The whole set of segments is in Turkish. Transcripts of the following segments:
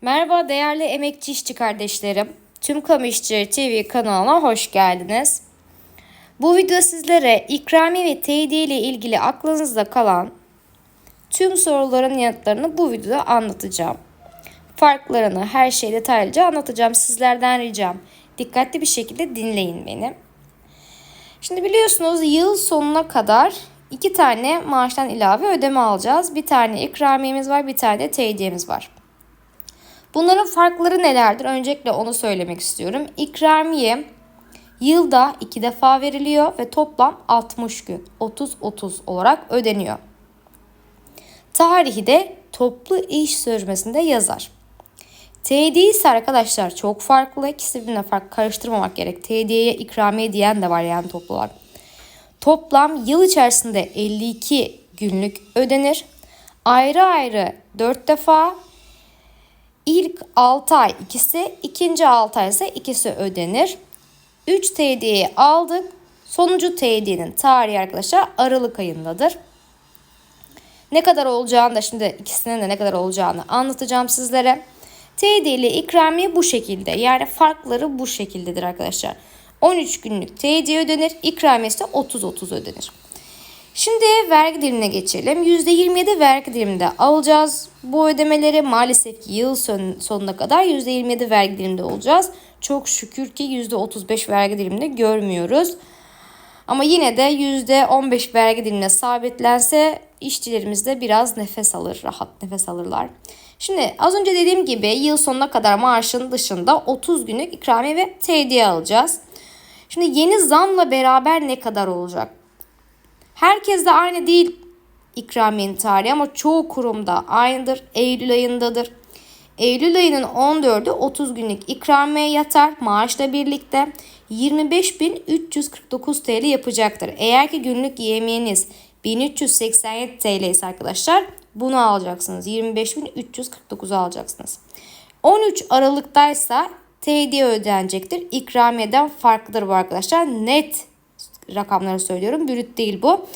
Merhaba değerli emekçi işçi kardeşlerim. Tüm Kamu İşçileri TV kanalına hoş geldiniz. Bu video sizlere ikramiye ve teydiye ile ilgili aklınızda kalan tüm soruların yanıtlarını bu videoda anlatacağım. Farklarını her şeyi detaylıca anlatacağım. Sizlerden ricam dikkatli bir şekilde dinleyin beni. Şimdi biliyorsunuz yıl sonuna kadar iki tane maaştan ilave ödeme alacağız. Bir tane ikramiyemiz var, bir tane de teydiyemiz var. Bunların farkları nelerdir? Öncelikle onu söylemek istiyorum. İkramiye yılda iki defa veriliyor ve toplam 60 gün 30-30 olarak ödeniyor. Tarihi de toplu iş sözleşmesinde yazar. TD ise arkadaşlar çok farklı. İkisi birbirine farklı karıştırmamak gerek. TD'ye ikramiye diyen de var yani toplular. Toplam yıl içerisinde 52 günlük ödenir. Ayrı ayrı 4 defa 6 ay ikisi, ikinci 6 ay ise ikisi ödenir. 3 TD'yi aldık. Sonuncu TD'nin tarihi arkadaşlar Aralık ayındadır. Ne kadar olacağını da şimdi ikisinin de ne kadar olacağını anlatacağım sizlere. TD ile ikramiye bu şekilde. Yani farkları bu şekildedir arkadaşlar. 13 günlük TD ödenir. İkramiye ise 30-30 ödenir. Şimdi vergi dilimine geçelim. %27 vergi diliminde alacağız. Bu ödemeleri maalesef ki yıl son, sonuna kadar %27 vergi diliminde olacağız. Çok şükür ki %35 vergi diliminde görmüyoruz. Ama yine de %15 vergi dilimine sabitlense işçilerimiz de biraz nefes alır, rahat nefes alırlar. Şimdi az önce dediğim gibi yıl sonuna kadar maaşın dışında 30 günlük ikramiye ve tediye alacağız. Şimdi yeni zamla beraber ne kadar olacak? Herkes de aynı değil ikramiyenin tarihi ama çoğu kurumda aynıdır. Eylül ayındadır. Eylül ayının 14'ü 30 günlük ikramiye yatar maaşla birlikte 25.349 TL yapacaktır. Eğer ki günlük yemiyeniz 1387 TL ise arkadaşlar bunu alacaksınız. 25.349 alacaksınız. 13 Aralık'taysa TD ödenecektir. İkramiyeden farklıdır bu arkadaşlar. Net rakamları söylüyorum. Brüt değil bu.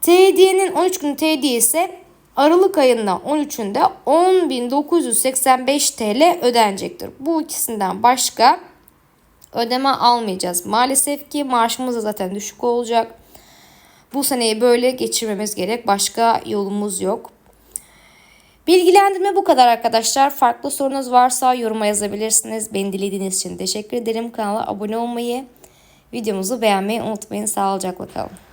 TD'nin 13 gün TD ise Aralık ayında 13'ünde 10.985 TL ödenecektir. Bu ikisinden başka ödeme almayacağız. Maalesef ki maaşımız da zaten düşük olacak. Bu seneyi böyle geçirmemiz gerek. Başka yolumuz yok. Bilgilendirme bu kadar arkadaşlar. Farklı sorunuz varsa yoruma yazabilirsiniz. Beni dinlediğiniz için teşekkür ederim. Kanala abone olmayı, videomuzu beğenmeyi unutmayın. Sağlıcakla kalın.